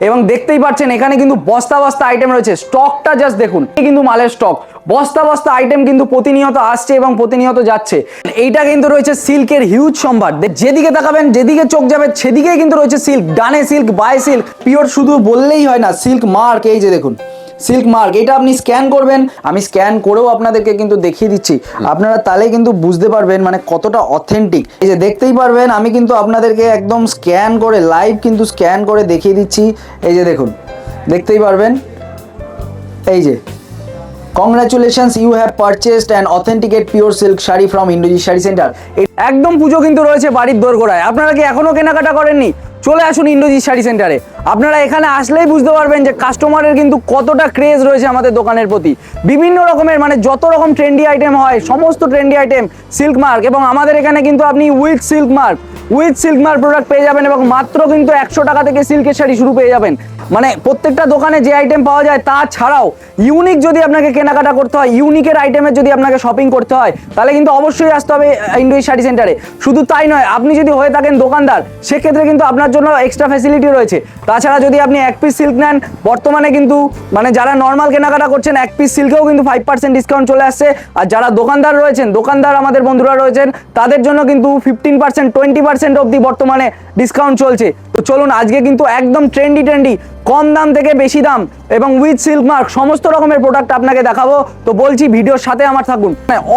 এবং দেখতেই পাচ্ছেন, এখানে কিন্তু বস্তা বস্তা আইটেম রয়েছে। স্টকটা জাস্ট দেখুন এই কিন্তু মালের স্টক বস্তা বস্তা আইটেম কিন্তু প্রতিনিয়ত আসছে এবং প্রতিনিয়ত যাচ্ছে। এইটা কিন্তু রয়েছে সিল্কের হিউজ সম্ভার। যেদিকে তাকাবেন, যেদিকে চোখ যাবে, সেদিকেই কিন্তু রয়েছে সিল্ক ডানে সিল্ক বাই সিল্ক পিওর শুধু বললেই হয় না সিল্ক মার্ক এই যে দেখুন। সিল্ক মার্ক, এটা আপনি স্ক্যান করবেন, আমি স্ক্যান করেও আপনাদেরকে কিন্তু দেখিয়ে দিচ্ছি। আপনারা তাহলে কিন্তু বুঝতে পারবেন মানে কতটা অথেন্টিক এই যে দেখতেই পারবেন, আমি কিন্তু আপনাদেরকে একদম স্ক্যান করে লাইভ কিন্তু স্ক্যান করে দেখিয়ে দিচ্ছি। এই যে দেখুন, দেখতেই পারবেন? এই যে congratulations you have purchased and authenticate pure silk sari from Indozi sari centre একদম পুজো কিন্তু রয়েছে বাড়ির দোরগোড়ায়। আপনারা কি এখনও কেনাকাটা করেননি? চলে আসুন ইন্ডোজি শাড়ি সেন্টারে আপনারা এখানে আসলেই বুঝতে পারবেন যে কাস্টমারের কিন্তু কতটা ক্রেজ রয়েছে আমাদের দোকানের প্রতি। বিভিন্ন রকমের মানে যত রকম ট্রেন্ডি আইটেম হয়, সমস্ত ট্রেন্ডি আইটেম সিল্ক মার্ক এবং আমাদের এখানে কিন্তু আপনি with silk mark with silk mark product পেয়ে যাবেন এবং মাত্র কিন্তু একশো টাকা থেকে সিল্কের শাড়ি শুরু পেয়ে যাবেন। মানে প্রত্যেকটা দোকানে যে আইটেম পাওয়া যায় তা ছাড়াও ইউনিক যদি আপনাকে কেনাকাটা করতে হয় ইউনিকের আইটেমের যদি আপনাকে শপিং করতে হয়, তাহলে কিন্তু অবশ্যই আসতে হবে ইন্ডোই শাড়ি সেন্টারে শুধু তাই নয়, আপনি যদি হয়ে থাকেন দোকানদার, সেক্ষেত্রে কিন্তু আপনার জন্য এক্সট্রা ফ্যাসিলিটি রয়েছে। তাছাড়া যদি আপনি এক পিস সিল্ক নেন, বর্তমানে কিন্তু মানে যারা নর্মাল কেনাকাটা করছেন, এক পিস সিল্কেও কিন্তু ফাইভ পার্সেন্ট ডিসকাউন্ট চলে আসছে। আর যারা দোকানদার রয়েছেন, দোকানদার আমাদের বন্ধুরা রয়েছেন, তাদের জন্য কিন্তু ফিফটিন পার্সেন্ট টোয়েন্টি পার্সেন্ট অব্দি বর্তমানে ডিসকাউন্ট চলছে। তো চলুন আজকে কিন্তু একদম ট্রেন্ডি ট্রেন্ডি কম দাম থেকে বেশি দাম এবং উইথ সিল্ক মার্ক সমস্ত রকমের প্রোডাক্ট আপনাকে দেখাবো। তো বলছি, ভিডিওর সাথে আমার থাকুন।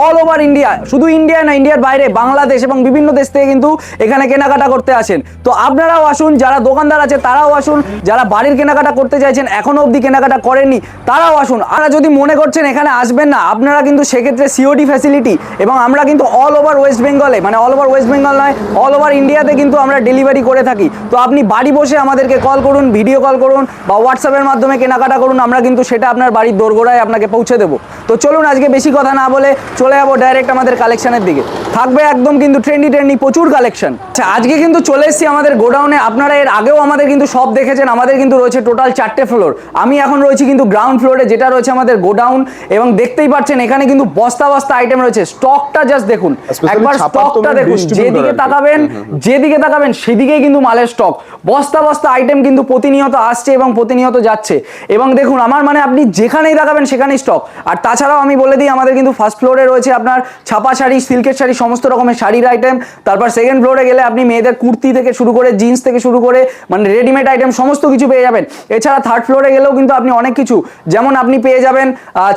অল ওভার ইন্ডিয়া শুধু ইন্ডিয়া না ইন্ডিয়ার বাইরে বাংলাদেশ এবং বিভিন্ন দেশ থেকে কিন্তু এখানে কেনাকাটা করতে আসেন। তো আপনারাও আসুন, যারা দোকানদার আছে, তারাও আসুন। যারা বাড়ির কেনাকাটা করতে চাইছেন এখনও অবধি কেনাকাটা করেননি, তারাও আসুন। আর যদি মনে করছেন এখানে আসবেন না, আপনারা কিন্তু সেক্ষেত্রে সিওডি ফ্যাসিলিটি এবং আমরা কিন্তু অল ওভার ওয়েস্ট বেঙ্গলে মানে অল ওভার ওয়েস্ট বেঙ্গল নয় অল ওভার ইন্ডিয়াতে কিন্তু আমরা ডেলিভারি করে থাকি। তো আপনি বাড়ি বসে আমাদেরকে কল করুন ভিডিও কল করুন বা হোয়াটসঅ্যাপের মাধ্যমে কেনাকাটা করুন আমরা কিন্তু সেটা আপনার বাড়ির দোরগোড়ায় আপনাকে পৌঁছে দেবো। তো চলুন আজকে বেশি কথা না বলে চলে যাব ডাইরেক্ট আমাদের কালেকশনের দিকে। থাকবে একদম কিন্তু ট্রেন্ডি ট্রেন্ডি প্রচুর কালেকশন আচ্ছা আজকে কিন্তু চলে এসেছি আমাদের গোডাউনে। আপনারা এর আগেও আমাদের কিন্তু সব দেখেছেন আমাদের কিন্তু রয়েছে টোটাল চারটে ফ্লোর আমি এখন রয়েছি কিন্তু গ্রাউন্ড ফ্লোরে যেটা রয়েছে আমাদের গোডাউন। এবং দেখতেই পাচ্ছেন এখানে কিন্তু বস্তা বস্তা আইটেম রয়েছে। স্টকটা জাস্ট দেখুন। একবার স্টকটা দেখুন যেদিকে তাকাবেন যেদিকে তাকাবেন সেদিকেই কিন্তু মালের স্টক বস্তা বস্তা আইটেম কিন্তু প্রতিনিয়ত আসছে। এবং প্রতিনিয়ত যাচ্ছে। এবং দেখুন, আমার মানে আপনি যেখানেই তাকাবেন সেখানেই স্টক আর তাছাড়াও আমি বলে দিই, আমাদের কিন্তু ফার্স্ট ফ্লোরে রয়েছে আপনার ছাপা শাড়ি সিল্কের শাড়ি, সমস্ত রকমের শাড়ির আইটেম তারপর সেকেন্ড ফ্লোরে গেলে আপনি মেয়েদের কুর্তি থেকে শুরু করে জিন্স থেকে শুরু করে মানে রেডিমেড আইটেম সমস্ত কিছু পেয়ে যাবেন। এছাড়া থার্ড ফ্লোরে গেলেও কিন্তু আপনি অনেক কিছু, যেমন আপনি পেয়ে যাবেন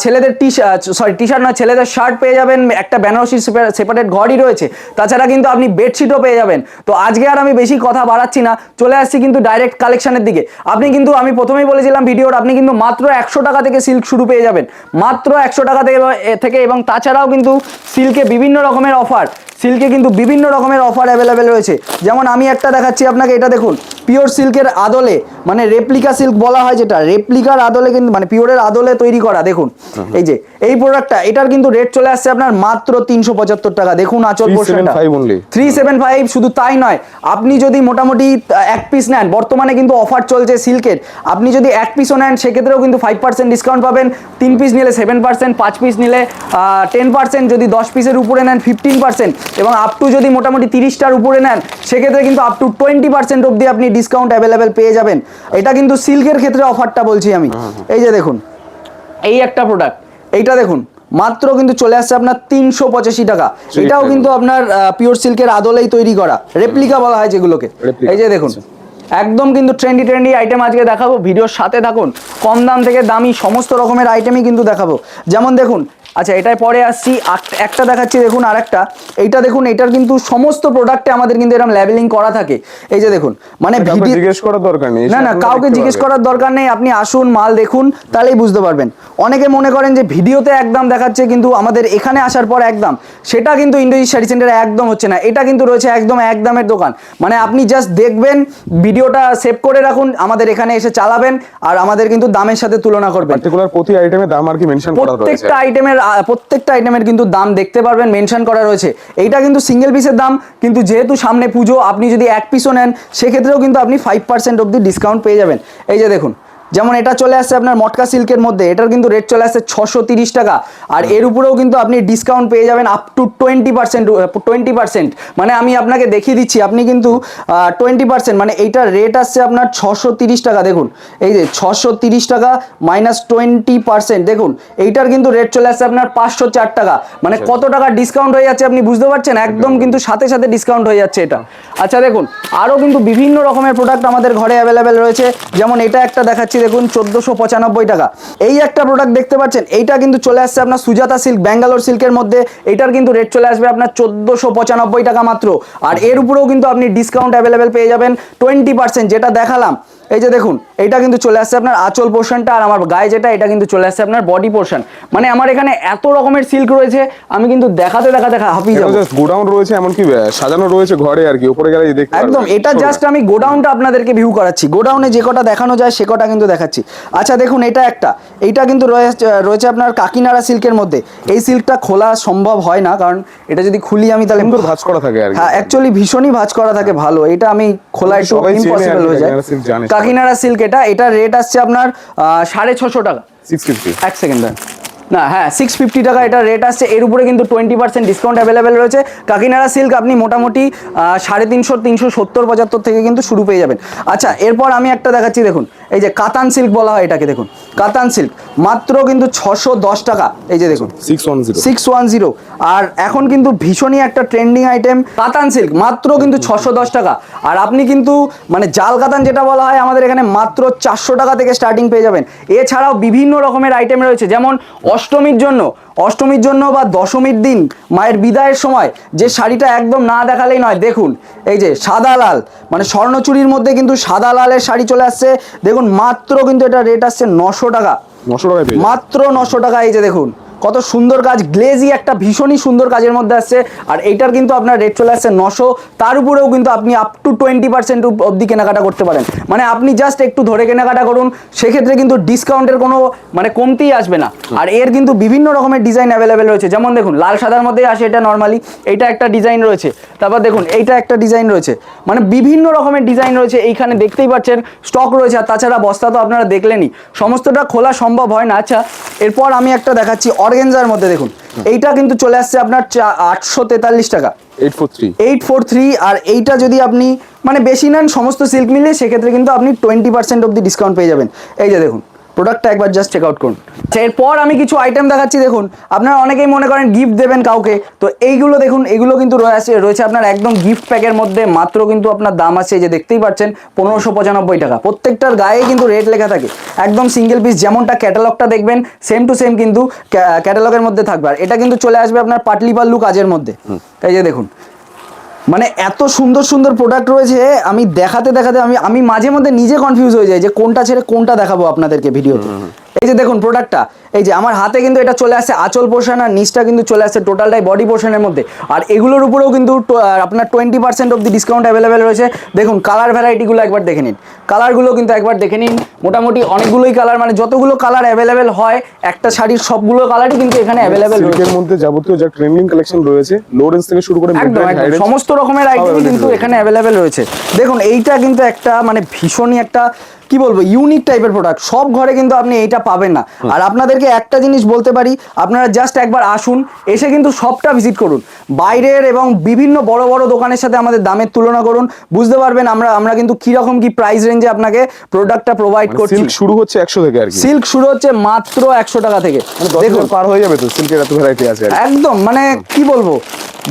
ছেলেদের টি সরি টি শার্ট না ছেলেদের শার্ট পেয়ে যাবেন, একটা বেনারসি সেপারেট ঘরই রয়েছে। তাছাড়া কিন্তু আপনি বেডশিটও পেয়ে যাবেন। তো আজকে আর আমি বেশি কথা বাড়াচ্ছি না, চলে আসছি কিন্তু ডাইরেক্ট কালেকশনের দিকে। আপনি কিন্তু আমি প্রথমেই বলেছিলাম ভিডিওর আপনি কিন্তু মাত্র একশো টাকা থেকে সিল্ক শুরু পেয়ে যাবেন। মাত্র একশো টাকা থেকে থেকে এবং তাছাড়াও কিন্তু সিল্কে বিভিন্ন রকমের অফার সিল্কে কিন্তু বিভিন্ন রকমের অফার অ্যাভেলেবেল রয়েছে। যেমন আমি একটা দেখাচ্ছি আপনাকে এটা দেখুন পিওর সিল্কের আদলে মানে রেপ্লিকা সিল্ক বলা হয় যেটা। রেপ্লিকার আদলে কিন্তু মানে পিওরের আদলে তৈরি করা দেখুন। এই যে এই প্রোডাক্টটা এটার কিন্তু রেট চলে আসছে আপনার মাত্র তিনশো পঁচাত্তর টাকা। দেখুন আচল পোর্শনটা 375 থ্রি সেভেন ফাইভ শুধু তাই নয় আপনি যদি মোটামুটি এক পিস নেন বর্তমানে কিন্তু অফার চলছে সিল্কের আপনি যদি এক পিসও নেন সেক্ষেত্রেও কিন্তু ফাইভ পার্সেন্ট ডিসকাউন্ট পাবেন। তিন পিস নিলে সেভেন পার্সেন্ট পাঁচ পিস নিলে টেন পার্সেন্ট যদি দশ পিসের উপরে নেন ফিফটিন পার্সেন্ট এবং আপ টু যদি মোটামুটি তিরিশটার উপরে নেন সেক্ষেত্রে কিন্তু আপ টু টোয়েন্টি পার্সেন্ট অবধি আপনি ডিসকাউন্ট অ্যাভেলেবেল পেয়ে যাবেন। এটা কিন্তু সিল্কের ক্ষেত্রে অফারটা বলছি আমি। এই যে দেখুন। এই একটা প্রোডাক্ট এইটা দেখুন। মাত্র কিন্তু চলে আসছে আপনার তিনশো পঁচাশি টাকা। এটাও কিন্তু আপনার পিওর সিল্কের আদলেই তৈরি করা। রেপ্লিকা বলা হয় যেগুলোকে। এই যে দেখুন। একদম কিন্তু ট্রেন্ডি ট্রেন্ডি আইটেম আজকে দেখাবো। ভিডিওর সাথে থাকুন। কম দাম থেকে দামি সমস্ত রকমের আইটেমই কিন্তু দেখাবো। যেমন দেখুন আচ্ছা এটাই পরে আসছি। একটা দেখাচ্ছি দেখুন আর একটা এইটা দেখুন এটার কিন্তু সমস্ত প্রোডাক্টে আমাদের কিন্তু এরকম লেবেলিং করা থাকে। এই যে দেখুন মানে ভিডিও জিজ্ঞেস করার দরকার নেই না না কাউকে জিজ্ঞেস করার দরকার নেই। আপনি আসুন মাল দেখুন তাহলেই বুঝতে পারবেন। অনেকে মনে করেন যে ভিডিওতে একদম দেখাচ্ছে কিন্তু আমাদের এখানে আসার পর একদম। সেটা কিন্তু ইন্ডোজি শাড়ি সেন্টারে একদম হচ্ছে না। এটা কিন্তু রয়েছে একদম একদমের দোকান। মানে আপনি জাস্ট দেখবেন ভিডিওটা সেভ করে রাখুন। আমাদের এখানে এসে চালাবেন আর আমাদের কিন্তু দামের সাথে তুলনা করবেন। পার্টিকুলার প্রতি আইটেমের দাম আর কি মেনশন করা রয়েছে। প্রত্যেকটা আইটেমের প্রত্যেকটা আইটেমের কিন্তু দাম দেখতে পারবেন মেনশন করা রয়েছে। এইটা কিন্তু সিঙ্গেল পিসের দাম কিন্তু যেহেতু সামনে পুজো আপনি যদি এক পিসও নেন সেক্ষেত্রেও কিন্তু আপনি ফাইভ পার্সেন্ট অব্দি ডিসকাউন্ট পেয়ে যাবেন। এই যে দেখুন যেমন এটা চলে আসছে আপনার মটকা সিল্কের মধ্যে এটার কিন্তু রেট চলে আসছে ছশো তিরিশ টাকা। আর এর উপরেও কিন্তু আপনি ডিসকাউন্ট পেয়ে যাবেন up to twenty percent twenty percent মানে আমি আপনাকে দেখিয়ে দিচ্ছি আপনি কিন্তু টোয়েন্টি পার্সেন্ট মানে এইটার রেট আসছে আপনার ছশো তিরিশ টাকা দেখুন। এই যে ছশো তিরিশ টাকা মাইনাস টোয়েন্টি পার্সেন্ট দেখুন। এইটার কিন্তু রেট চলে আসছে আপনার পাঁচশো চার টাকা। মানে কত টাকা ডিসকাউন্ট হয়ে যাচ্ছে আপনি বুঝতে পারছেন? একদম। কিন্তু সাথে সাথে ডিসকাউন্ট হয়ে যাচ্ছে এটা। আচ্ছা দেখুন। আরও কিন্তু বিভিন্ন রকমের প্রোডাক্ট আমাদের ঘরে অ্যাভেলেবেল রয়েছে। যেমন এটা একটা দেখাচ্ছি দেখুন, চোদ্দোশো পঁচানব্বই টাকা। এই একটা প্রোডাক্ট দেখতে পাচ্ছেন, এইটা কিন্তু চলে আসছে আপনার সুজাতা সিল্ক ব্যাঙ্গালোর সিল্কের মধ্যে। এটার কিন্তু রেট চলে আসবে আপনার চোদ্দোশো পঁচানব্বই টাকা মাত্র। আর এর উপরেও কিন্তু আপনি ডিসকাউন্ট অ্যাভেলেবেল পেয়ে যাবেন টোয়েন্টি পার্সেন্ট যেটা দেখালাম। এই যে দেখুন এটা কিন্তু চলে আসছে আপনার আঁচল পোর্শনটা আর আমার গায়ে যেটা এটা কিন্তু চলে আসছে আপনার বডি পোর্শন মানে আমার এখানে এত রকমের সিল্ক রয়েছে আমি কিন্তু দেখাতে দেখাতে হাঁপিয়ে যাব। জাস্ট গোডাউন রয়েছে এমনকি সাজানো রয়েছে ঘরে আর কি উপরে গেলে দেখতে একদম এটা জাস্ট আমি গোডাউনটা আপনাদেরকে ভিউ করাচ্ছি। গোডাউনে যে কটা দেখানো যায় সে কটা কিন্তু দেখাচ্ছি। আচ্ছা দেখুন এটা একটা। এইটা কিন্তু রয়েছে রয়েছে আপনার কাকিনাড়া সিল্কের মধ্যে। এই সিল্কটা খোলা সম্ভব হয় না কারণ এটা যদি খুলি আমি তাহলে ভাঁজ করা থাকে আর কি। হ্যাঁ অ্যাকচুয়ালি ভীষণই ভাঁজ করা থাকে ভালো। এটা আমি খোলা একটু ইম্পসিবল হয়ে যায়। কাকিনাড়া সিল্ক এটা এটা রেট আসছে আপনার সাড়ে ছশো টাকা। সিক্স ফিফটি এক সেকেন্ড না হ্যাঁ সিক্স ফিফটি টাকা এটা রেট আসছে। এর উপরে কিন্তু টোয়েন্টি পার্সেন্ট ডিসকাউন্ট অ্যাভেলেবেল রয়েছে। কাকিনাড়া সিল্ক আপনি মোটামুটি সাড়ে তিনশো তিনশো সত্তর পঁচাত্তর থেকে কিন্তু শুরু পেয়ে যাবেন। আচ্ছা এরপর আমি একটা দেখাচ্ছি দেখুন। এই যে কাতান সিল্ক বলা হয় এটাকে দেখুন। কাতান সিল্ক। মাত্র কিন্তু ছশো দশ টাকা। এই যে দেখুন। সিক্স ওয়ান জিরো আর এখন কিন্তু ভীষণই একটা ট্রেন্ডিং আইটেম কাতান সিল্ক মাত্র কিন্তু ছশো দশ টাকা। আর আপনি কিন্তু মানে জাল কাতান যেটা বলা হয় আমাদের এখানে মাত্র চারশো টাকা থেকে স্টার্টিং পেয়ে যাবেন। এছাড়াও বিভিন্ন রকমের আইটেম রয়েছে। যেমন অষ্টমীর জন্য অষ্টমীর জন্য বা দশমীর দিন মায়ের বিদায়ের সময় যে শাড়িটা একদম না দেখালেই নয় দেখুন এই যে সাদা লাল মানে স্বর্ণচুরির মধ্যে কিন্তু সাদা লালের শাড়ি চলে আসছে। দেখুন মাত্র কিন্তু এটা রেট আসছে নশো টাকা। নশো টাকা মাত্র নশো টাকা এই যে দেখুন। কত সুন্দর কাজ গ্লেজি একটা ভীষণই সুন্দর কাজের মধ্যে আসছে। আর এইটার কিন্তু আপনার রেট চলে আসছে নশো। তার উপরেও কিন্তু আপনি আপ টু টোয়েন্টি পার্সেন্ট অবধি কেনাকাটা করতে পারেন। মানে আপনি জাস্ট একটু ধরে কেনাকাটা করুন, সেক্ষেত্রে কিন্তু ডিসকাউন্টের কোনো মানে কমতেই আসবে না। আর এর কিন্তু বিভিন্ন রকমের ডিজাইন অ্যাভেলেবেল রয়েছে। যেমন দেখুন, লাল সাদার মধ্যেই আসে এটা নর্মালি এইটা একটা ডিজাইন রয়েছে। তারপর দেখুন, এইটা একটা ডিজাইন রয়েছে। মানে বিভিন্ন রকমের ডিজাইন রয়েছে, এইখানে দেখতেই পাচ্ছেন স্টক রয়েছে। আর তাছাড়া বস্তা তো আপনারা দেখলেনই। সমস্তটা খোলা সম্ভব হয় না। আচ্ছা এরপর আমি একটা দেখাচ্ছি অর্গেনজার মধ্যে দেখুন। এইটা কিন্তু চলে আসছে আপনার আটশো তেতাল্লিশ টাকা। Eight four three. আর এইটা যদি আপনি মানে বেশি নেন সমস্ত সিল্ক মিলিয়ে সেক্ষেত্রে কিন্তু আপনি টোয়েন্টি পার্সেন্ট অব্দি ডিসকাউন্ট পেয়ে যাবেন। এই যে দেখুন। প্রোডাক্টটা একবার জাস্ট চেক আউট করুন। এরপর আমি কিছু আইটেম দেখাচ্ছি দেখুন। আপনারা অনেকেই মনে করেন গিফট দেবেন কাউকে। তো এইগুলো দেখুন এগুলো কিন্তু রয়েছে রয়েছে আপনার একদম গিফট প্যাকের মধ্যে। মাত্র কিন্তু আপনার দাম আছে যে দেখতেই পাচ্ছেন পনেরোশো পঁচানব্বই টাকা। প্রত্যেকটার গায়ে কিন্তু রেট লেখা থাকে। একদম সিঙ্গেল পিস যেমনটা ক্যাটালগটা দেখবেন সেম টু সেম কিন্তু ক্যাটালগের মধ্যে থাকবে। আর এটা কিন্তু চলে আসবে আপনার পাটলি পাল্লু কাজের মধ্যে। এই যে দেখুন মানে এত সুন্দর সুন্দর প্রোডাক্ট রয়েছে, আমি দেখাতে দেখাতে আমি আমি মাঝে মধ্যে নিজে কনফিউজ হয়ে যাই যে কোনটা ছেড়ে কোনটা দেখাবো আপনাদেরকে ভিডিওতে এই যে দেখুন প্রোডাক্টটা এই যে আমার হাতে কিন্তু এটা চলে আসে আঁচল পোর্শন আর নিচটা কিন্তু চলে আসে টোটালটাই বডি পোর্শনের মধ্যে। আর এগুলোর উপরেও কিন্তু আপনার টোয়েন্টি পার্সেন্ট অব্দি ডিসকাউন্ট অ্যাভেলেবেল রয়েছে। দেখুন কালার ভ্যারাইটিগুলো একবার দেখে নিন। কালারগুলো কিন্তু একবার দেখে নিন। মোটামুটি অনেকগুলোই কালার মানে যতগুলো কালার অ্যাভেলেবেল হয় একটা শাড়ির সবগুলো কালারই কিন্তু এখানে অ্যাভেলেবেল রয়েছে। মধ্যে যাবতীয় যা ট্রেন্ডিং কালেকশন রয়েছে লো রেঞ্জ থেকে শুরু করে একদম সমস্ত রকমের আইটেম কিন্তু এখানে অ্যাভেলেবেল রয়েছে। দেখুন এইটা কিন্তু একটা মানে ভীষণই একটা কি বলব ইউনিক টাইপের প্রোডাক্ট সব ঘরে কিন্তু আপনি এইটা পাবেন না। আর আপনাদেরকে একটা জিনিস বলতে পারি আপনারা জাস্ট একবার আসুন এসে কিন্তু সবটা ভিজিট করুন। বাইরের এবং বিভিন্ন বড় বড় দোকানের সাথে আমাদের দামের তুলনা করুন। বুঝতে পারবেন আমরা আমরা কিন্তু কীরকম কি প্রাইস রেঞ্জে আপনাকে প্রোডাক্টটা প্রোভাইড মানে করছি। সিল্ক শুরু হচ্ছে একশো থেকে আর কি। সিল্ক শুরু হচ্ছে মাত্র একশো টাকা থেকে। মানে দেখুন। পার হয়ে যাবে তো সিল্কের এত ভ্যারাইটি আছে একদম মানে কি বলব?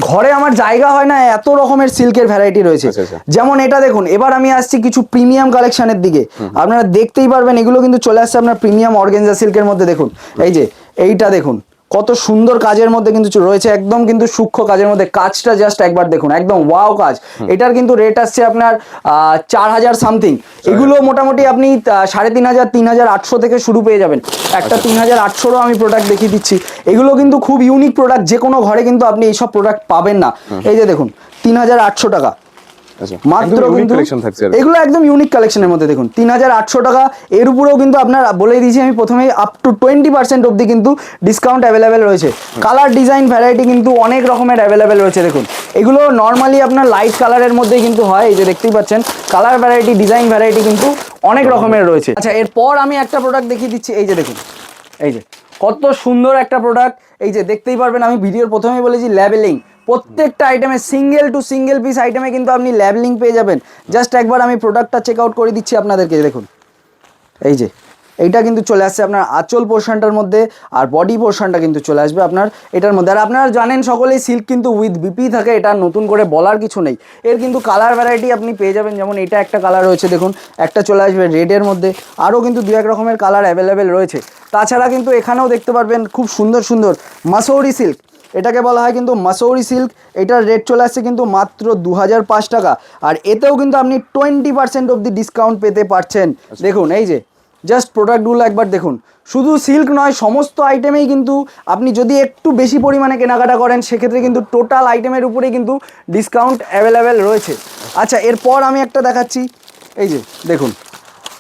ঘরে আমার জায়গা হয় না এত রকমের সিল্কের ভ্যারাইটি রয়েছে। আচ্ছা, আচ্ছা। যেমন এটা দেখুন এবার আমি আসছি কিছু প্রিমিয়াম কালেকশনের দিকে। আপনারা দেখতেই পারবেন এগুলো কিন্তু চলে আসছে আপনার প্রিমিয়াম অর্গেনজা সিল্কের মধ্যে দেখুন। এই যে এইটা দেখুন। কত সুন্দর কাজের মধ্যে কিন্তু রয়েছে একদম কিন্তু সূক্ষ্ম কাজের মধ্যে। কাজটা জাস্ট একবার দেখুন একদম ওয়াও কাজ। এটার কিন্তু রেট আসছে আপনার চার হাজার সামথিং এগুলো মোটামুটি আপনি সাড়ে তিন হাজার তিন হাজার আটশো থেকে শুরু পেয়ে যাবেন। একটা তিন হাজার আটশোরও আমি প্রোডাক্ট দেখিয়ে দিচ্ছি। এগুলো কিন্তু খুব ইউনিক প্রোডাক্ট যে কোনো ঘরে কিন্তু আপনি এইসব প্রোডাক্ট পাবেন না। এই যে দেখুন তিন হাজার আটশো টাকা। আচ্ছা মাত্র কিন্তু। এগুলো একদম ইউনিক কালেকশনের মধ্যে দেখুন তিন হাজার আটশো টাকা এর উপরেও কিন্তু আপনার বলে দিয়েছি আমি প্রথমেই আপ টু টোয়েন্টি পার্সেন্ট অব্দি কিন্তু ডিসকাউন্ট অ্যাভেলেবেল রয়েছে। কালার ডিজাইন ভ্যারাইটি কিন্তু অনেক রকমের অ্যাভেলেবেল রয়েছে দেখুন। এগুলো নর্মালি আপনার লাইট কালারের মধ্যেই কিন্তু হয় এই যে দেখতেই পাচ্ছেন কালার ভ্যারাইটি ডিজাইন ভ্যারাইটি কিন্তু অনেক রকমের রয়েছে। আচ্ছা এরপর আমি একটা প্রোডাক্ট দেখিয়ে দিচ্ছি এই যে দেখুন এই যে কত সুন্দর একটা প্রোডাক্ট এই যে দেখতেই পারবেন আমি ভিডিওর প্রথমেই বলেছি ল্যাবেলিং প্রত্যেকটা আইটেমে সিঙ্গেল টু সিঙ্গেল পিস আইটেমে কিন্তু আপনি ল্যাবেলিং পেয়ে যাবেন। জাস্ট একবার আমি প্রোডাক্টটা চেক আউট করে দিচ্ছি আপনাদেরকে দেখুন। এই যে, এইটা কিন্তু চলে আসছে আপনার আঁচল পোর্শনটার মধ্যে, আর বডি পোর্শনটা কিন্তু চলে আসবে আপনার এটার মধ্যে। আর আপনারা জানেন সকলেই সিল্ক কিন্তু উইথ বিপি থাকে, এটা নতুন করে বলার কিছু নেই। এর কিন্তু কালার ভ্যারাইটি আপনি পেয়ে যাবেন, যেমন এটা একটা কালার রয়েছে, দেখুন। একটা চলে আসবে রেডের মধ্যে। আরও কিন্তু দু এক রকমের কালার অ্যাভেলেবেল রয়েছে। তাছাড়া কিন্তু এখানেও দেখতে পারবেন, খুব সুন্দর সুন্দর মাসৌরি সিল্ক এটাকে বলা হয় কিন্তু মাসৌরি সিল্ক। এটার রেট চলে আসছে কিন্তু মাত্র দু হাজার পাঁচ টাকা। আর এতেও কিন্তু আপনি টোয়েন্টি পার্সেন্ট অবধি ডিসকাউন্ট পেতে পারছেন। দেখুন এই যে জাস্ট প্রোডাক্টগুলো একবার দেখুন। শুধু সিল্ক নয় সমস্ত আইটেমেই কিন্তু আপনি যদি একটু বেশি পরিমাণে কেনাকাটা করেন সেক্ষেত্রে কিন্তু টোটাল আইটেমের উপরে কিন্তু ডিসকাউন্ট অ্যাভেলেবেল রয়েছে। আচ্ছা এরপর আমি একটা দেখাচ্ছি। এই যে দেখুন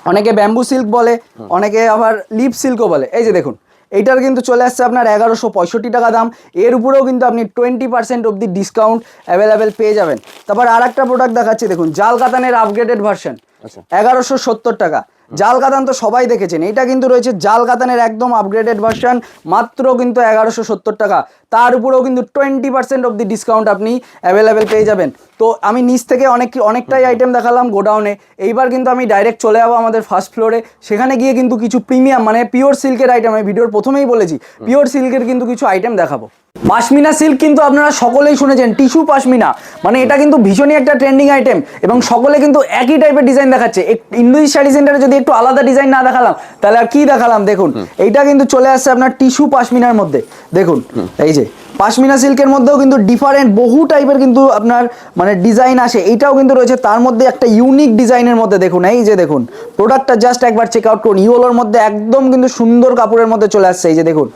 অনেকে ব্যাম্বু সিল্ক বলে অনেকে আবার লিপ সিল্কও বলে। এই যে দেখুন এইটার কিন্তু চলে আসছে আপনার এগারোশো পঁয়ষট্টি টাকা দাম। এর উপরেও কিন্তু আপনি টোয়েন্টি পার্সেন্ট অব্দি ডিসকাউন্ট অ্যাভেলেবেল পেয়ে যাবেন। তারপর আর একটা প্রোডাক্ট দেখাচ্ছি দেখুন জাল কাতানের আপগ্রেডেড ভার্সন আচ্ছা। এগারোশো সত্তর টাকা। জাল কাতান তো সবাই দেখেছেন। এটা কিন্তু রয়েছে জাল কাতানের একদম আপগ্রেডেড ভার্সন মাত্র কিন্তু এগারোশো সত্তর টাকা। তার উপরেও কিন্তু টোয়েন্টি পার্সেন্ট অবধি ডিসকাউন্ট আপনি অ্যাভেলেবেল পেয়ে যাবেন। তো আমি নিচ থেকে অনেক অনেকটাই আইটেম দেখালাম গোডাউনে এইবার কিন্তু আমি ডাইরেক্ট চলে যাব আমাদের ফার্স্ট ফ্লোরে সেখানে গিয়ে কিন্তু কিছু প্রিমিয়াম মানে পিওর সিল্কের আইটেম আমি ভিডিওর প্রথমেই বলেছি পিওর সিল্কের কিন্তু কিছু আইটেম দেখাবো। পাশমিনা সিল্ক কিন্তু আপনারা সকলেই শুনেছেন টিস্যু পাশমিনা। মানে এটা কিন্তু ভীষণই একটা ট্রেন্ডিং আইটেম এবং সকলে কিন্তু একই টাইপের ডিজাইন দেখাচ্ছে। ইন্দোজি শাড়ি সেন্টারে যদি একটু আলাদা ডিজাইন না দেখালাম তাহলে আর কি দেখালাম? দেখুন এইটা কিন্তু চলে আসছে আপনার টিস্যু পাশমিনার মধ্যে। দেখুন এই যে পাশমিনা সিল্কের মধ্যেও কিন্তু ডিফারেন্ট বহু টাইপের কিন্তু আপনার মানে ডিজাইন আসে। এটাও কিন্তু রয়েছে। তার মধ্যে একটা ইউনিক ডিজাইনের মধ্যে দেখুন। এই যে দেখুন প্রোডাক্টটা জাস্ট একবার চেক আউট করুন। ইউলোর মধ্যে একদম কিন্তু সুন্দর কাপড়ের মধ্যে চলে আসছে। এই যে দেখুন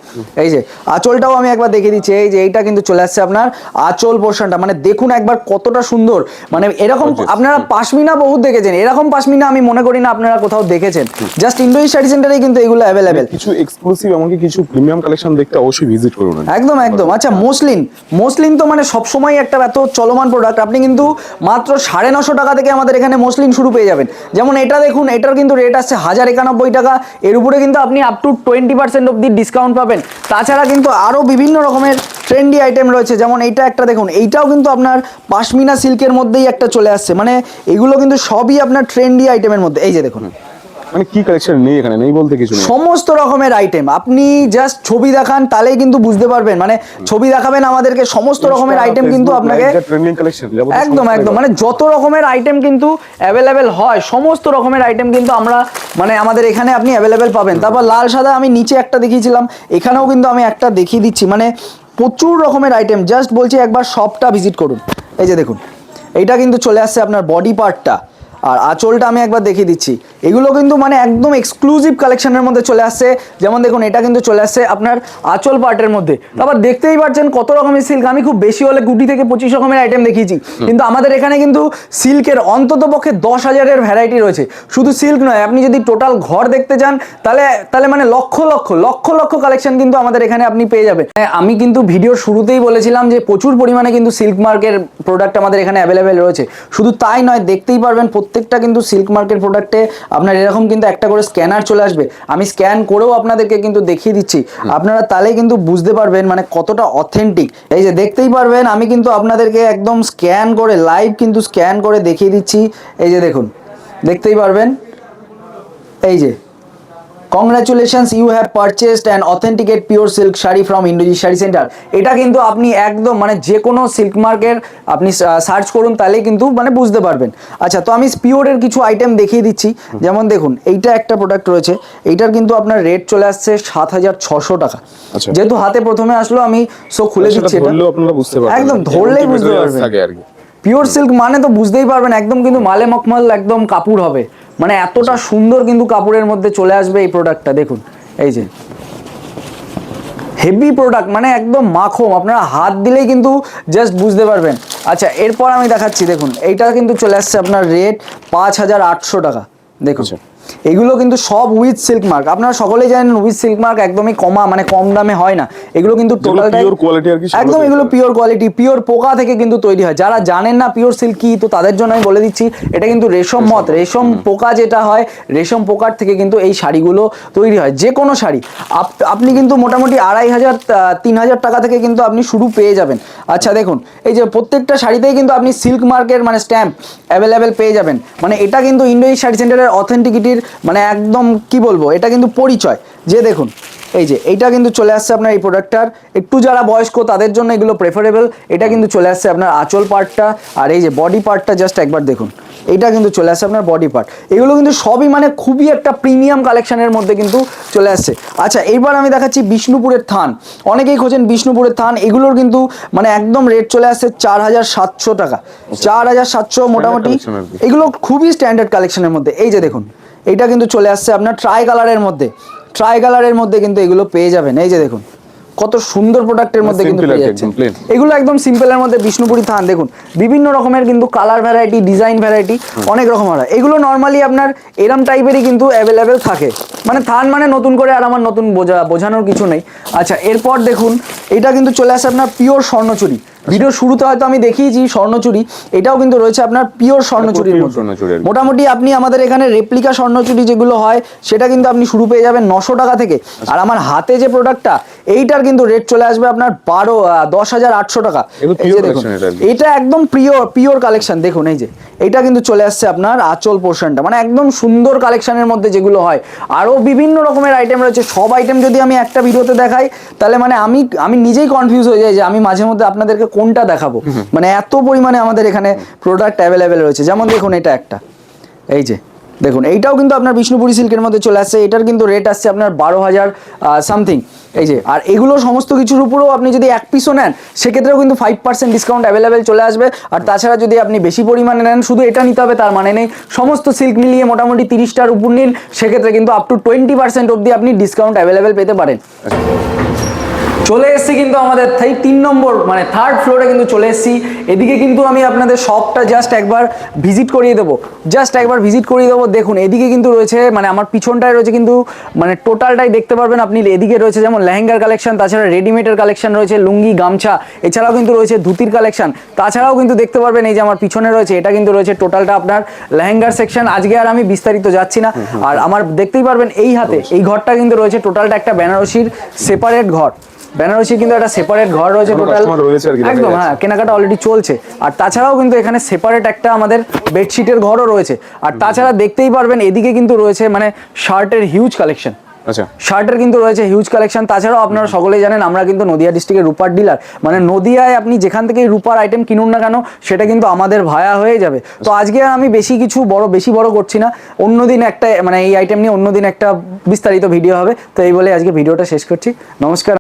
এই যে আঁচলটাও আমি একবার দেখিয়ে দিচ্ছি। এই যে এইটা কিন্তু চলে আসছে আপনার আঁচল পোর্শনটা মানে দেখুন একবার কতটা সুন্দর। মানে এরকম আপনারা পাশমিনা বহুত দেখেছেন। এরকম পাশমিনা আমি মনে করি না আপনারা কোথাও দেখেছেন। জাস্ট ইন্ডোজি শাড়ি সেন্টারেই কিন্তু এগুলো অ্যাভেলেবেল কিছু এক্সক্লুসিভ এমনকি কিছু প্রিমিয়াম কালেকশন দেখতে অবশ্যই ভিজিট করুন। একদম একদম। আচ্ছা মসলিন। মসলিন তো মানে সবসময় একটা এত চলমান প্রোডাক্ট আপনি কিন্তু মাত্র সাড়ে নশো টাকা থেকে আমাদের এখানে মসলিন শুরু পেয়ে যাবেন। যেমন এটা দেখুন, এটার কিন্তু রেট আসছে হাজার একানব্বই টাকা। এর উপরে কিন্তু আপনি আপ টু টোয়েন্টি পার্সেন্ট অব্দি ডিসকাউন্ট পাবেন। তাছাড়া কিন্তু আরও বিভিন্ন রকমের ট্রেন্ডি আইটেম রয়েছে। যেমন এইটা একটা দেখুন, এইটাও কিন্তু আপনার পাশমিনা সিল্কের মধ্যেই একটা চলে আসছে। মানে এগুলো কিন্তু সবই আপনার ট্রেন্ডি আইটেমের মধ্যে। এই যে দেখুন। মানে কি কালেকশন নেই এখানে? নেই বলতে কিছু সমস্ত রকমের আইটেম আপনি জাস্ট ছবি দেখান তাহলেই কিন্তু বুঝতে পারবেন। মানে ছবি দেখাবেন আমাদেরকে সমস্ত রকমের আইটেম কিন্তু আপনাকে একদম একদম। মানে যত রকমের আইটেম কিন্তু অ্যাভেলেবেল হয় সমস্ত রকমের আইটেম কিন্তু আমরা মানে আমাদের এখানে আপনি অ্যাভেলেবেল পাবেন। তারপর লাল সাদা আমি নিচে একটা দেখিয়েছিলাম। এখানেও কিন্তু আমি একটা দেখিয়ে দিচ্ছি। মানে প্রচুর রকমের আইটেম জাস্ট বলছি একবার সবটা ভিজিট করুন। এই যে দেখুন এইটা কিন্তু চলে আসছে আপনার বডি পার্টটা আর আঁচলটা আমি একবার দেখিয়ে দিচ্ছি। এগুলো কিন্তু মানে একদম এক্সক্লুসিভ কালেকশনের মধ্যে চলে আসছে। যেমন দেখুন এটা কিন্তু চলে আসছে আপনার আঁচল পার্টের মধ্যে। তারপর দেখতেই পাচ্ছেন কত রকমের সিল্ক আমি খুব বেশি হলে কুটি থেকে পঁচিশ রকমের আইটেম দেখিয়েছি। কিন্তু আমাদের এখানে কিন্তু সিল্কের অন্তত পক্ষে দশ হাজারের ভ্যারাইটি রয়েছে। শুধু সিল্ক নয় আপনি যদি টোটাল ঘর দেখতে চান তাহলে তাহলে মানে লক্ষ লক্ষ লক্ষ লক্ষ কালেকশন কিন্তু আমাদের এখানে আপনি পেয়ে যাবেন। হ্যাঁ, আমি কিন্তু ভিডিওর শুরুতেই বলেছিলাম যে প্রচুর পরিমাণে কিন্তু সিল্ক মার্কের প্রোডাক্ট আমাদের এখানে অ্যাভেলেবেল রয়েছে। শুধু তাই নয় দেখতেই পারবেন প্রত্যেকটা কিন্তু সিল্ক মার্কেট প্রোডাক্টে আপনার এরকম কিন্তু একটা করে স্ক্যানার চলে আসবে। আমি স্ক্যান করেও আপনাদেরকে কিন্তু দেখিয়ে দিচ্ছি। আপনারা তাহলে কিন্তু বুঝতে পারবেন মানে কতটা অথেন্টিক এই যে দেখতেই পারবেন আমি কিন্তু আপনাদেরকে একদম স্ক্যান করে লাইভ কিন্তু স্ক্যান করে দেখিয়ে দিচ্ছি। এই যে দেখুন দেখতেই পারবেন? এই যে congratulations you have purchased and authenticate pure silk sari from Indozi sari centre এটা কিন্তু আপনি একদম মানে যে কোনো সিল্ক মার্কের আপনি সার্চ করুন তাহলেই কিন্তু মানে বুঝতে পারবেন। আচ্ছা তো আমি পিওরের কিছু আইটেম দেখিয়ে দিচ্ছি। যেমন দেখুন এইটা একটা প্রোডাক্ট রয়েছে। এইটার কিন্তু আপনার রেট চলে আসছে সাত হাজার ছশো টাকা। আচ্ছা। যেহেতু হাতে প্রথমে আসলো আমি সো খুলে দিচ্ছি এটা। বুঝতে পারবেন। একদম ধরলেই বুঝতে পারবেন। পিওর সিল্ক মানে তো বুঝতেই পারবেন একদম কিন্তু মালে মখমল একদম কাপড় হবে। মানে এতটা সুন্দর কিন্তু কাপড়ের মধ্যে চলে আসবে এই প্রোডাক্টটা দেখুন, এই যে। হেভি প্রোডাক্ট মানে একদম মাখম, আপনারা হাত দিলেই কিন্তু জাস্ট বুঝতে পারবেন। আচ্ছা এরপর আমি দেখাচ্ছি, দেখুন, এইটা কিন্তু চলে আসছে আপনার রেট পাঁচ হাজার আটশো টাকা। দেখুন। এগুলো কিন্তু সব উইথ সিল্ক মার্ক আপনারা সকলেই জানেন উইথ সিল্ক মার্ক একদমই কমা মানে কম দামে হয় না। এগুলো কিন্তু টোটালটাই একদম এগুলো পিওর কোয়ালিটি পিওর পোকা থেকে কিন্তু তৈরি হয়। যারা জানেন না পিওর সিল্ক কি তো তাদের জন্য আমি বলে দিচ্ছি এটা কিন্তু রেশম মত রেশম পোকা যেটা হয় রেশম পোকার থেকে কিন্তু এই শাড়িগুলো তৈরি হয়। যে কোনো শাড়ি। আপ- আপনি কিন্তু মোটামুটি আড়াই হাজার তিন হাজার টাকা থেকে কিন্তু আপনি শুরু পেয়ে যাবেন। আচ্ছা দেখুন এই যে প্রত্যেকটা শাড়িতেই কিন্তু আপনি সিল্ক মার্কের মানে স্ট্যাম্প অ্যাভেলেবেল পেয়ে যাবেন। মানে এটা কিন্তু ইন্ডোইশ শাড়ি সেন্টারের অথেন্টিকিটির মানে একদম কি বলব? এটা কিন্তু পরিচয়। যে দেখুন এই যে এইটা কিন্তু চলে আসছে আপনার এই প্রোডাক্টটার একটু যারা বয়স্ক তাদের জন্য এগুলো প্রেফারেবল এটা কিন্তু চলে আসছে আপনার আঁচল পার্টটা আর এই যে বডি পার্টটা জাস্ট একবার দেখুন। এইটা কিন্তু চলে আসছে আপনার বডি পার্ট এগুলো কিন্তু সবই মানে খুবই একটা প্রিমিয়াম কালেকশনের মধ্যে কিন্তু চলে আসছে। আচ্ছা এইবার আমি দেখাচ্ছি বিষ্ণুপুরের থান। অনেকেই খোঁজেন বিষ্ণুপুরের থান। এগুলোর কিন্তু মানে একদম রেট চলে আসছে চার হাজার সাতশো টাকা। চার হাজার সাতশো মোটামুটি। এগুলো খুবই স্ট্যান্ডার্ড কালেকশনের মধ্যে। এই যে দেখুন এইটা কিন্তু চলে আসছে আপনার ট্রাই কালারের মধ্যে। ট্রাই কালারের মধ্যে কিন্তু এগুলো পেয়ে যাবেন। এই যে দেখুন কত সুন্দর প্রোডাক্টের মধ্যে কিন্তু পেয়ে যাচ্ছেন। এগুলো একদম সিম্পলের মধ্যে বিষ্ণুপুরি থান। দেখুন বিভিন্ন রকমের কিন্তু কালার ভ্যারাইটি ডিজাইন ভ্যারাইটি অনেক রকম হয়। এগুলো নর্মালি আপনার এরম টাইপেরই কিন্তু অ্যাভেলেবেল থাকে। মানে থান মানে নতুন করে আর আমার নতুন বোঝা বোঝানোর কিছু নেই। আচ্ছা এরপর দেখুন এটা কিন্তু চলে আসে আপনার পিওর স্বর্ণচুরি। ভিডিও শুরুতে হয়তো আমি দেখিয়েছি স্বর্ণচুরি এটাও কিন্তু রয়েছে আপনার পিওর স্বর্ণচুরির মধ্যে। মোটামুটি আপনি আমাদের এখানে রেপ্লিকা স্বর্ণচুরি যেগুলো হয় সেটা কিন্তু আপনি শুরু পেয়ে যাবেন নশো টাকা থেকে। আর আমার হাতে যে প্রোডাক্টটা এইটার কিন্তু রেট চলে আসবে আপনার বারো দশ হাজার আটশো টাকা। দেখুন। এটা একদম পিওর পিওর কালেকশন দেখুন এই যে এটা কিন্তু চলে আসছে আপনার আচল পোর্শনটা মানে একদম সুন্দর কালেকশনের মধ্যে যেগুলো হয়। আরও বিভিন্ন রকমের আইটেম রয়েছে। সব আইটেম যদি আমি একটা ভিডিওতে দেখাই তাহলে মানে আমি আমি নিজেই কনফিউজ হয়ে যাই যে আমি মাঝে মধ্যে আপনাদেরকে কোনটা দেখাবো? মানে এত পরিমাণে আমাদের এখানে প্রোডাক্ট অ্যাভেলেবেল রয়েছে। যেমন দেখুন এটা একটা। এই যে দেখুন এইটাও কিন্তু আপনার বিষ্ণুপুরি সিল্কের মধ্যে চলে আসছে। এটার কিন্তু রেট আসছে আপনার বারো হাজার সামথিং এই যে আর এগুলো সমস্ত কিছুর উপরেও আপনি যদি এক পিসও নেন সেক্ষেত্রেও কিন্তু ফাইভ পার্সেন্ট ডিসকাউন্ট অ্যাভেলেবেল চলে আসবে। আর তাছাড়া যদি আপনি বেশি পরিমাণে নেন শুধু এটা নিতে হবে তার মানে নেই। সমস্ত সিল্ক মিলিয়ে মোটামুটি তিরিশটার উপর নিন। সেক্ষেত্রে কিন্তু আপ টু টোয়েন্টি পার্সেন্ট অবধি আপনি ডিসকাউন্ট অ্যাভেলেবেল পেতে পারেন। চলে এসেছি কিন্তু আমাদের তিন নম্বর মানে থার্ড ফ্লোরে কিন্তু চলে এসেছি। এদিকে কিন্তু আমি আপনাদের শপটা জাস্ট একবার ভিজিট করিয়ে দেবো। জাস্ট একবার ভিজিট করিয়ে দেবো। দেখুন, এদিকে কিন্তু রয়েছে মানে আমার পিছনটায় রয়েছে কিন্তু মানে টোটালটাই দেখতে পারবেন আপনি। এদিকে রয়েছে যেমন লেহেঙ্গার কালেকশন তাছাড়া রেডিমেডের কালেকশন রয়েছে, লুঙ্গি, গামছা, এছাড়াও কিন্তু রয়েছে ধুতির কালেকশন তাছাড়াও কিন্তু দেখতে পারবেন এই যে আমার পিছনে রয়েছে, এটা কিন্তু রয়েছে টোটালটা আপনার লেহেঙ্গার সেকশন আজকে আর আমি বিস্তারিত যাচ্ছি না। আর আমার দেখতেই পারবেন এই হাতে, এই ঘরটা কিন্তু রয়েছে টোটালটা একটা বেনারসির সেপারেট ঘর। বেনারসি কিন্তু একটা সেপারেট ঘর রয়েছে টোটাল একদম হ্যাঁ কেনাকাটা অলরেডি চলছে। আর তাছাড়াও কিন্তু এখানে সেপারেট একটা আমাদের বেডশিটের ঘরও রয়েছে। আর তাছাড়া দেখতেই পারবেন এদিকে কিন্তু রয়েছে মানে শার্টের হিউজ কালেকশন আচ্ছা। শার্টের কিন্তু রয়েছে হিউজ কালেকশন তাছাড়াও আপনারা সকলেই জানেন আমরা কিন্তু নদিয়া ডিস্ট্রিক্টের রূপার ডিলার মানে নদিয়ায় আপনি যেখান থেকে রূপার আইটেম কিনুন না কেন সেটা কিন্তু আমাদের ভায়া হয়ে যাবে। তো আজকে আর আমি বেশি কিছু বড় বেশি বড় করছি না। অন্যদিন একটা মানে এই আইটেম নিয়ে অন্যদিন একটা বিস্তারিত ভিডিও হবে। তো এই বলে আজকে ভিডিওটা শেষ করছি। নমস্কার।